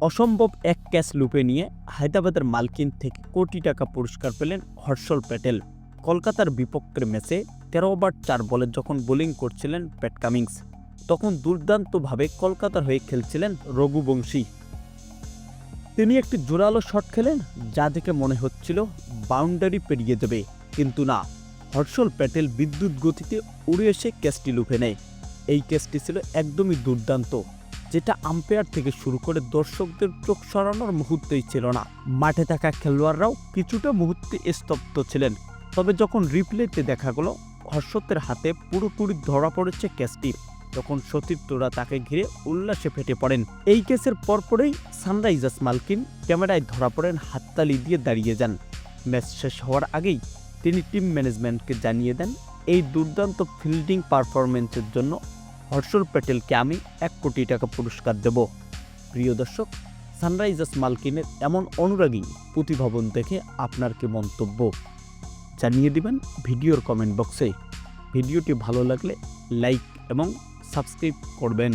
অসম্ভব এক ক্যাচ লুপে নিয়ে হায়দ্রাবাদের মালকিন থেকে কোটি টাকা পুরস্কার পেলেন হর্ষল প্যাটেল। কলকাতার বিপক্ষের ম্যাচে তেরো ওভার চার বলে যখন বোলিং করছিলেন প্যাট কামিংস, তখন দুর্দান্তভাবে কলকাতার হয়ে খেলছিলেন রঘুবংশী। তিনি একটি জোরালো শট খেলেন, যা দেখে মনে হচ্ছিল বাউন্ডারি পেরিয়ে দেবে কিন্তু না। হর্ষল প্যাটেল বিদ্যুৎ গতিতে উড়ে এসে ক্যাচটি লুফে নেয়। এই ক্যাচটি ছিল একদমই দুর্দান্ত। যেটা আম্পায়ার থেকে শুরু করে দর্শকদের চোখ সরানোর মুহূর্তেই ছিল না। মাঠে থাকা খেলোয়াড়রাও কিছুটা মুহূর্তে স্তব্ধ ছিলেন। তবে যখন রিপ্লেতে দেখা গেল হর্ষতের হাতে পুরোপুরি ধরা পড়েছে ক্যাচটি তখন সতীর্থরা তাকে ঘিরে উল্লাসে ফেটে পড়েন। এই কেসের পরপরেই সানরাইজার্স মালকিন ক্যামেরায় ধরা পড়েন হাততালি দিয়ে দাঁড়িয়ে যান। ম্যাচ শেষ হওয়ার আগেই তিনি টিম ম্যানেজমেন্টকে জানিয়ে দেন এই দুর্দান্ত ফিল্ডিং পারফরমেন্সের জন্য হর্ষল প্যাটেলকে আমি এক কোটি টাকা পুরস্কার দেব। প্রিয় দর্শক, সানরাইজার্স মালকিনের এমন অনুরাগী প্রতিভাবন দেখে আপনার কি মন্তব্য? জানিয়ে দিবেন ভিডিওর কমেন্ট বক্সে ভিডিওটি ভালো লাগলে লাইক এবং সাবস্ক্রাইব করবেন।